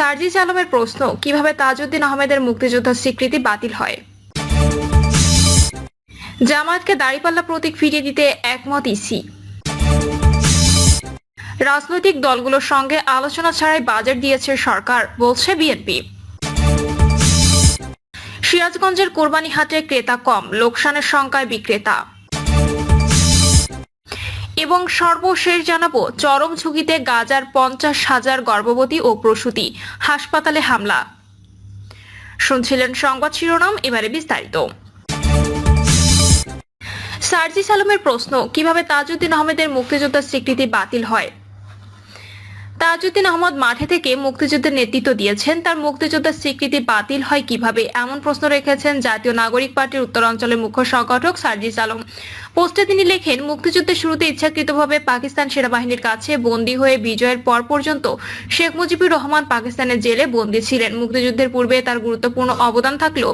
সার্জিস আলমের প্রশ্ন, কীভাবে তাজউদ্দিন আহমেদের মুক্তিযোদ্ধার স্বীকৃতি বাতিল হয়? জামায়াতকে দাড়িপাল্লা প্রতীক ফিরিয়ে দিতে একমত ইসি। রাজনৈতিক দলগুলোর সঙ্গে আলোচনা ছাড়াই বাজেট দিয়েছে সরকার, বলছে বিএনপি। সিরাজগঞ্জের কোরবানি হাটে ক্রেতা কম, লোকসানের সংখ্যায় বিক্রেতা। এবং সর্বশেষ জানাব, চরম ঝুঁকিতে গাজার পঞ্চাশ হাজার গর্ভবতী ও প্রসূতি হাসপাতালে হামলা। শুনছিলেন সংবাদ শিরোনাম, এবারে বিস্তারিত। সার্জিস আলমের প্রশ্ন, কীভাবে তাজউদ্দিন আহমেদের মুক্তিযোদ্ধার স্বীকৃতি বাতিল হয়? তাজউদ্দিন আহমদ মাঠে থেকে মুক্তিযুদ্ধের নেতৃত্ব দিয়েছেন, তার মুক্তিযোদ্ধার স্বীকৃতি বাতিল হয় কীভাবে? এমন প্রশ্ন রেখেছেন জাতীয় নাগরিক পার্টির উত্তরাঞ্চলের মুখ্য সংগঠক সার্জিস আলম পোস্টে তিনি লেখেন, মুক্তিযুদ্ধের শুরুতে ইচ্ছাকৃতভাবে পাকিস্তান সেনাবাহিনীর কাছে বন্দী হয়ে বিজয়ের পর পর্যন্ত শেখ মুজিবুর রহমান পাকিস্তানের জেলে বন্দী ছিলেন। মুক্তিযুদ্ধের পূর্বে তার গুরুত্বপূর্ণ অবদান থাকলেও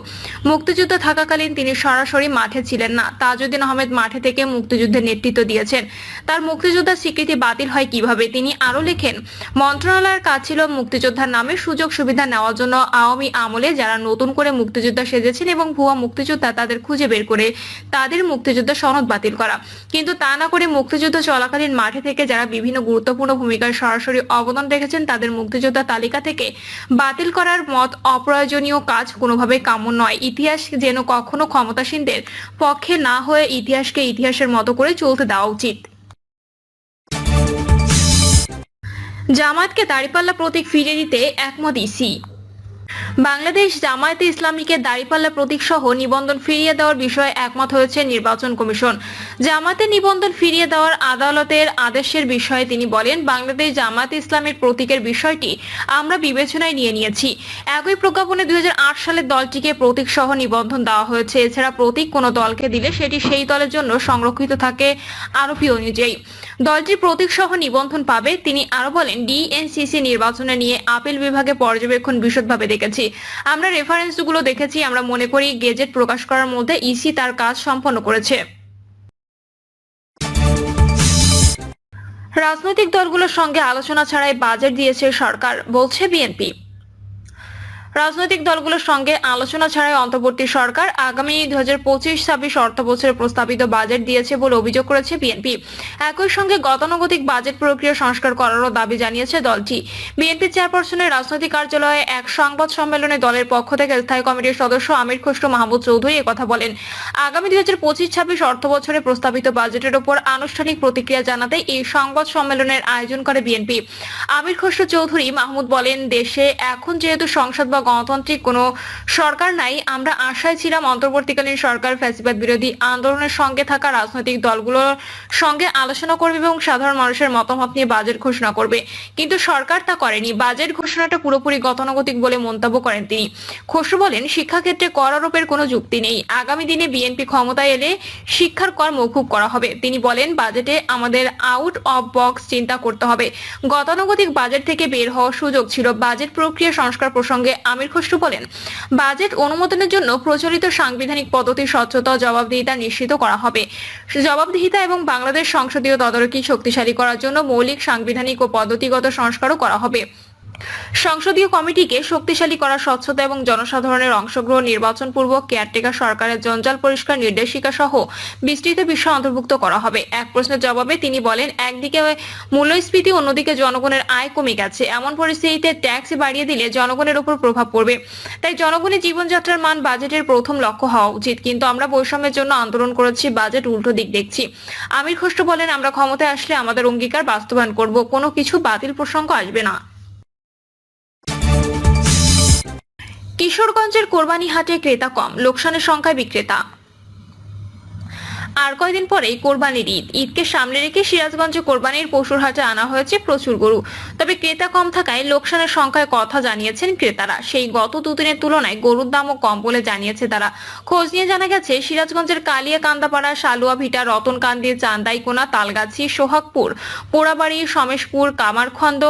মুক্তিযুদ্ধ থাকাকালীন তিনি সরাসরি মাঠে ছিলেন না। তাজউদ্দিন আহমেদ মাঠে থেকে মুক্তিযুদ্ধের নেতৃত্ব দিয়েছেন। তার মুক্তিযোদ্ধার স্বীকৃতি বাতিল হয় কীভাবে? তিনি আরও লেখেন, মন্ত্রণালয়ের কাজ ছিল মুক্তিযোদ্ধার নামে সুযোগ সুবিধা নেওয়ার জন্য আওয়ামী আমলে যারা নতুন করে মুক্তিযোদ্ধা সেজেছেন এবং ভুয়া মুক্তিযোদ্ধা তাদের খুঁজে বের করে, তাদের মুক্তিযোদ্ধা সনদ বাতিল করা। কিন্তু তা না করে মুক্তিযুদ্ধ চলাকালীন মাঠে থেকে যারা বিভিন্ন গুরুত্বপূর্ণ ভূমিকায় সরাসরি অবদান রেখেছেন, তাদের মুক্তিযোদ্ধা তালিকা থেকে বাতিল করার মত অপ্রয়োজনীয় কাজ কোনোভাবে কাম্য নয়। ইতিহাস যেন কখনো ক্ষমতাসীনদের পক্ষে না হয়ে ইতিহাসকে ইতিহাসের মতো করে চলতে দেওয়া উচিত। জামায়াতকে দাড়িপাল্লা প্রতীক ফিরিয়ে দিতে একমত ইসি। বাংলাদেশ জামায়াতে ইসলামীকে দাড়িপাল্লা প্রতীক সহ নিবন্ধন ফিরিয়ে দেওয়ার বিষয়ে একমত হয়েছে নির্বাচন কমিশন। জামাতে নিবন্ধন ফিরিয়ে দেওয়ার আদালতের আদেশের বিষয়ে তিনি বলেন, বাংলাদেশ জামায়াতে ইসলামের প্রতীকের বিষয়টি আমরা বিবেচনায় নিয়ে নিয়েছি। একই প্রজ্ঞাপনে দুই সালের দলটিকে প্রতীক সহ নিবন্ধন দেওয়া হয়েছে। এছাড়া প্রতীক কোনো দলকে দিলে সেটি সেই দলের জন্য সংরক্ষিত থাকে আরোপি অনুযায়ী। দলটি প্রতীক সহ নিবন্ধন পাবে, তিনি আরও বলেন, ডিএনসিসি নির্বাচনে নিয়ে আপিল বিভাগে পর্যবেক্ষণ বিশদভাবে দেখেছি। আমরা রেফারেন্সগুলো দেখেছি, আমরা মনে করি গেজেট প্রকাশ করার মধ্যে ইসি তার কাজ সম্পন্ন করেছে। রাজনৈতিক দলগুলোর সঙ্গে আলোচনা ছাড়াই বাজেট দিয়েছে সরকার, বলছে বিএনপি রাজনৈতিক দলগুলোর সঙ্গে আলোচনা ছাড়াই অন্তর্বর্তী সরকার আগামী দুই হাজার পঁচিশ, ছাব্বিশ অর্থ বছরে প্রস্তাবিত বাজেট দিয়েছে বলে অভিযোগ করেছে বিএনপি। একই সঙ্গে গতানুগতিক বাজেট প্রক্রিয়া সংস্কার করারও দাবি জানিয়েছে দলটি। বিএনপি চেয়ারপারসনের রাজনৈতিক কার্যালয়ে এক সংবাদ সম্মেলনে দলের পক্ষ থেকে স্থায়ী কমিটির সদস্য আমির খসরু মাহমুদ চৌধুরী কথা বলেন। আগামী দুই হাজার পঁচিশ, ছাব্বিশ অর্থ বছরে প্রস্তাবিত বাজেটের উপর আনুষ্ঠানিক প্রতিক্রিয়া জানাতে এই সংবাদ সম্মেলনের আয়োজন করে বিএনপি। আমির খসরু চৌধুরী মাহমুদ বলেন, দেশে এখন যেহেতু সংসদ বা গণতান্ত্রিক কোনো সরকার নাই। আমরা আশায় ছিলাম অন্তর্বর্তীকালীন সরকার ফ্যাসিবাদ বিরোধী আন্দোলনের সঙ্গে থাকা রাজনৈতিক দলগুলোর সঙ্গে আলোচনা করবে এবং সাধারণ মানুষের মতামত নিয়ে বাজেট ঘোষণা করবে। কিন্তু সরকার তা করেনি। বাজেট ঘোষণাটা পুরোপুরি গতানুগতিক বলে মন্তব্য করেন তিনি। খসরু বলেন, শিক্ষাক্ষেত্রে কর আরোপের কোনো যুক্তি নেই। আগামী দিনে বিএনপি ক্ষমতায় এলে শিক্ষার কর মৌকুব করা হবে। তিনি বলেন, বাজেটে আমাদের আউট অফ বক্স চিন্তা করতে হবে। গতানুগতিক বাজেট থেকে বের হওয়ার সুযোগ ছিল। বাজেট প্রক্রিয়া সংস্কার প্রসঙ্গে আমির খসরু বলেন, বাজেট অনুমোদনের জন্য প্রচলিত সাংবিধানিক পদ্ধতি স্বচ্ছতা, জবাবদিহিতা নিশ্চিত করা হবে। জবাবদিহিতা এবং বাংলাদেশ সংসদীয় তদারকি শক্তিশালী করার জন্য মৌলিক সাংবিধানিক ও পদ্ধতিগত সংস্কারও করা হবে। সংসদীয় কমিটিকে শক্তিশালী করা স্বচ্ছতা এবং জনসাধারণের অংশগ্রহণ নির্বাচন পূর্বক কেয়ারটেকার সরকারের জঞ্জাল পরিষ্কার নির্দেশিকা সহ বিস্তৃত বিষয় অন্তর্ভুক্ত করা হবে। এক প্রশ্নের জবাবে তিনি বলেন, একদিকে মূল্যস্ফীতি, অন্যদিকে জনগণের আয় কমে গেছে। এমন পরিস্থিতিতে ট্যাক্স বাড়িয়ে দিলে জনগণের উপর প্রভাব পড়বে। তাই জনগণের জীবনযাত্রার মান বাজেটের প্রথম লক্ষ্য হওয়া উচিত। কিন্তু আমরা বৈষম্যের জন্য আন্দোলন করেছি, বাজেট উল্টো দিক দেখছি। আমির খসরু বলেন, আমরা ক্ষমতায় আসলে আমাদের অঙ্গীকার বাস্তবায়ন করব। কোনো কিছু বাতিল প্রসঙ্গ আসবে না। কিশোরগঞ্জের কোরবানি হাটে ক্রেতা কম লোকসানের সংখ্যায় বিক্রেতা। আর কয়দিন পরেই কোরবানির ঈদ। ঈদকে সামনে রেখে সিরাজগঞ্জে কোরবানির পশুর হাটে আনা হয়েছে প্রচুর গরু। তবে ক্রেতা কম থাকায় লোকসানের সংখ্যায় কথা জানিয়েছেন ক্রেতারা। সেই গত দুদিনের তুলনায় গরুর দামও কম বলে জানিয়েছে তারা। খোঁজ নিয়ে জানা গেছে, সিরাজগঞ্জের কালিয়া কান্দাপাড়া সালুয়া ভিটা, রতনকান্দি, চান্দাইকোনা, তালগাছি, সোহাগপুর, পোড়াবাড়ি, সমেশপুর, কামারখন্দ,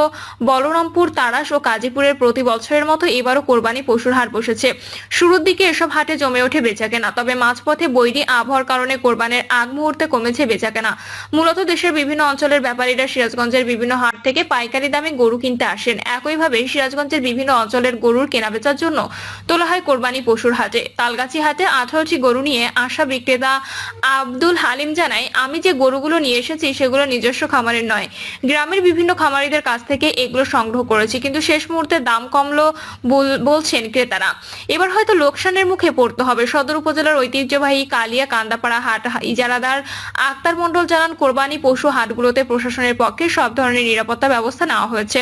বলরামপুর, তারাস ও কাজীপুরের প্রতি বছরের মতো এবারও কোরবানি পশুর হাট বসেছে। শুরুর দিকে এসব হাটে জমে ওঠে বেচাকেনা। তবে মাঝপথে বৈরী আবহাওয়ার কারণে কোরবানির রমজানের আগ মুহূর্তে কমেছে বেচাকেনা। মূলত দেশের বিভিন্ন অঞ্চলের ব্যাপারীরা সিরাজগঞ্জের বিভিন্ন হাট থেকে পাইকারি দামে গরু কিনতে আসেন। একইভাবে সিরাজগঞ্জের বিভিন্ন অঞ্চলের গরুর কেনাবেচার জন্য তোলা হয় কোরবানি পশুর হাটে। তালগাছি হাটে আঠারোটি গরু নিয়ে আসা বিক্রেতা আব্দুল হালিম জানায়, আমি যে গরুগুলো নিয়ে এসেছি সেগুলো নিজস্ব খামারের নয়। গ্রামের বিভিন্ন খামারিদের কাছ থেকে এগুলো সংগ্রহ করেছি, কিন্তু শেষ মুহূর্তে দাম কমলো বল- বলছেন ক্রেতারা। এবার হয়তো লোকসানের মুখে পড়তে হবে। সদর উপজেলার ঐতিহ্যবাহী কালিয়া কান্দাপাড়া হাট ইজারাদার আক্তার মণ্ডল জানান, কোরবানি পশু হাটগুলোতে প্রশাসনের পক্ষে সব ধরনের নিরাপত্তা ব্যবস্থা নেওয়া হয়েছে।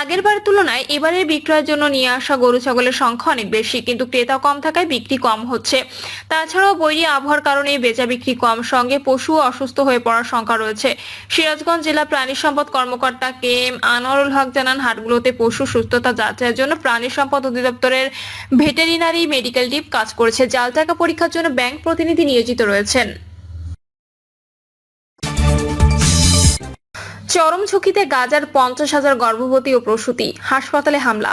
আগের বারের তুলনায় এবারে বিক্রয়ের জন্য নিয়ে আসা গরু ছাগলের সংখ্যা অনেক বেশি, কিন্তু ক্রেতা কম থাকায় বিক্রি কম হচ্ছে। তাছাড়াও বৈরী আবহাওয়ার কারণে বেচা বিক্রি কম, সঙ্গে পশু অসুস্থ হয়ে পড়ার সংখ্যা রয়েছে। সিরাজগঞ্জ জেলা প্রাণী সম্পদ কর্মকর্তা কে এম আনোয়ারুল হক জানান, হাটগুলোতে পশু সুস্থতা যাচাইয়ের জন্য প্রাণী সম্পদ অধিদপ্তরের ভেটেরিনারি মেডিকেল টিপ কাজ করেছে। জাল টাকা পরীক্ষার জন্য ব্যাংক প্রতিনিধি নিয়োজিত রয়েছেন। চরম ঝুঁকিতে গাজার পঞ্চাশ হাজার গর্ভবতী ও প্রসূতি হাসপাতালে হামলা।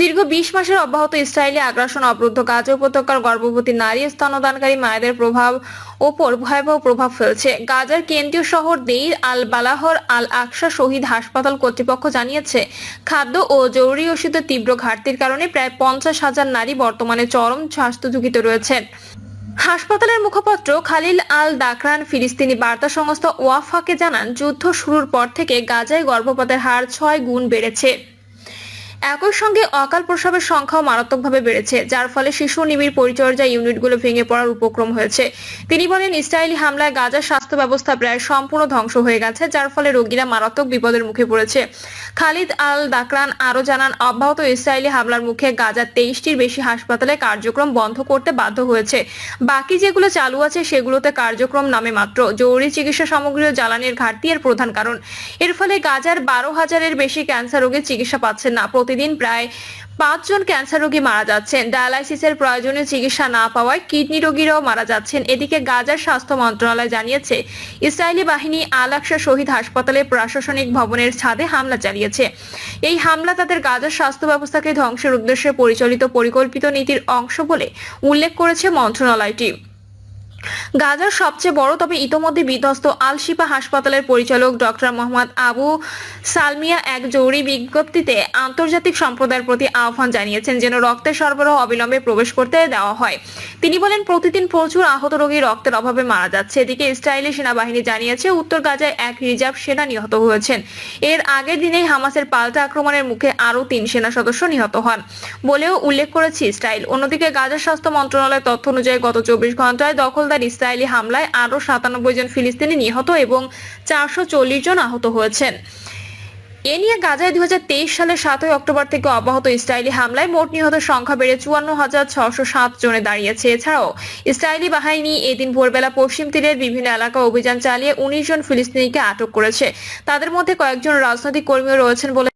দীর্ঘ বিশ মাসের অব্যাহত ইসরায়েলি আগ্রাসন অবরুদ্ধ গাজা উপত্যকার গর্ভবতী নারী স্তনদানকারী মায়েদের প্রভাব ওপর ভয়াবহ প্রভাব ফেলছে। গাজার কেন্দ্রীয় শহর দেইর আল বালাহর আল আকসা শহীদ হাসপাতাল কর্তৃপক্ষ জানিয়েছে, খাদ্য ও জরুরি ওষুধের তীব্র ঘাটতির কারণে প্রায় পঞ্চাশ হাজার নারী বর্তমানে চরম স্বাস্থ্য ঝুঁকিতে রয়েছেন। হাসপাতালের মুখপাত্র খালিল আল দাকরান ফিলিস্তিনি বার্তা সংস্থা ওয়াফাকে জানান, যুদ্ধ শুরুর পর থেকে গাজায় গর্ভপাতের হার ছয় গুণ বেড়েছে। একই সঙ্গে অকাল প্রসবের সংখ্যাও মারাত্মকভাবে বেড়েছে, যার ফলে শিশু নিবিড় পরিচর্যা ইউনিটগুলো ভেঙে পড়ার উপক্রম হয়েছে। তিনি বলেন, ইসরায়েলি হামলায় গাজার স্বাস্থ্য ব্যবস্থা প্রায় সম্পূর্ণ ধ্বংস হয়ে গেছে, যার ফলে রোগীরা মারাত্মক বিপদের মুখে পড়েছে। খালিদ আল দাকরান আরও জানান, অব্যাহত ইসরায়েলি হামলার মুখে গাজার তেইশটির বেশি হাসপাতালে কার্যক্রম বন্ধ করতে বাধ্য হয়েছে। বাকি যেগুলো চালু আছে সেগুলোতে কার্যক্রম নামে মাত্র। জরুরি চিকিৎসা সামগ্রী ও জ্বালানির ঘাটতি এর প্রধান কারণ। এর ফলে গাজার বারো হাজারের বেশি ক্যান্সার রোগীর চিকিৎসা পাচ্ছেন না। প্রতিদিন প্রায় পাঁচজন ক্যান্সার রোগী মারা যাচ্ছেন। ডায়ালাইসিসের প্রয়োজনীয় চিকিৎসা না পাওয়ায় কিডনি রোগীরাও মারা যাচ্ছেন। এদিকে গাজার স্বাস্থ্য মন্ত্রণালয় জানিয়েছে, ইসরায়েলি বাহিনী আল আকসা শহীদ হাসপাতালে প্রশাসনিক ভবনের ছাদে হামলা চালিয়েছে। এই হামলা তাদের গাজার স্বাস্থ্য ব্যবস্থাকে ধ্বংসের উদ্দেশ্যে পরিচালিত পরিকল্পিত নীতির অংশ বলে উল্লেখ করেছে মন্ত্রণালয়টি। গাজার সবচেয়ে বড়, তবে ইতোমধ্যে বিধ্বস্ত আল শিফা হাসপাতালের পরিচালক ডক্টর মোহাম্মদ আবু সালমিয়া এক জরুরি বিজ্ঞপ্তিতে আন্তর্জাতিক সম্প্রদায়ের প্রতি আহ্বান জানিয়েছেন যেন রক্তের সরবরাহ অবিলম্বে প্রবেশ করতে দেওয়া হয়। তিনি বলেন, প্রতিদিন প্রচুর আহত রোগী রক্তের অভাবে মারা যাচ্ছে। এদিকে ইসরায়েলি সেনাবাহিনী জানিয়েছে, উত্তর গাজায় এক রিজার্ভ সেনা নিহত হয়েছেন। এর আগের দিনেই হামাসের পাল্টা আক্রমণের মুখে আরও তিন সেনা সদস্য নিহত হন বলেও উল্লেখ করেছে ইসরায়েল। অন্যদিকে গাজার স্বাস্থ্য মন্ত্রণালয়ের তথ্য অনুযায়ী গত চব্বিশ ঘন্টায় দখলদার ইসরায়েলি হামলায় আরও সাতানব্বই জন ফিলিস্তিনি নিহত এবং চারশো চল্লিশ জন আহত হয়েছেন। এ নিয়ে গাজায় দুই সালের সাতই অক্টোবর থেকে অব্যাহত ইসরায়েলি হামলায় মোট নিহতের সংখ্যা বেড়ে চুয়ান্ন হাজার ছশো সাত জনে দাঁড়িয়েছে। এছাড়াও ইসরায়েলি বাহিনী এদিন ভোরবেলা পশ্চিম তীরের বিভিন্ন এলাকা অভিযান চালিয়ে উনিশ জন ফিলিস্তিনিকে আটক করেছে। তাদের মধ্যে কয়েকজন রাজনৈতিক কর্মীও রয়েছেন বলে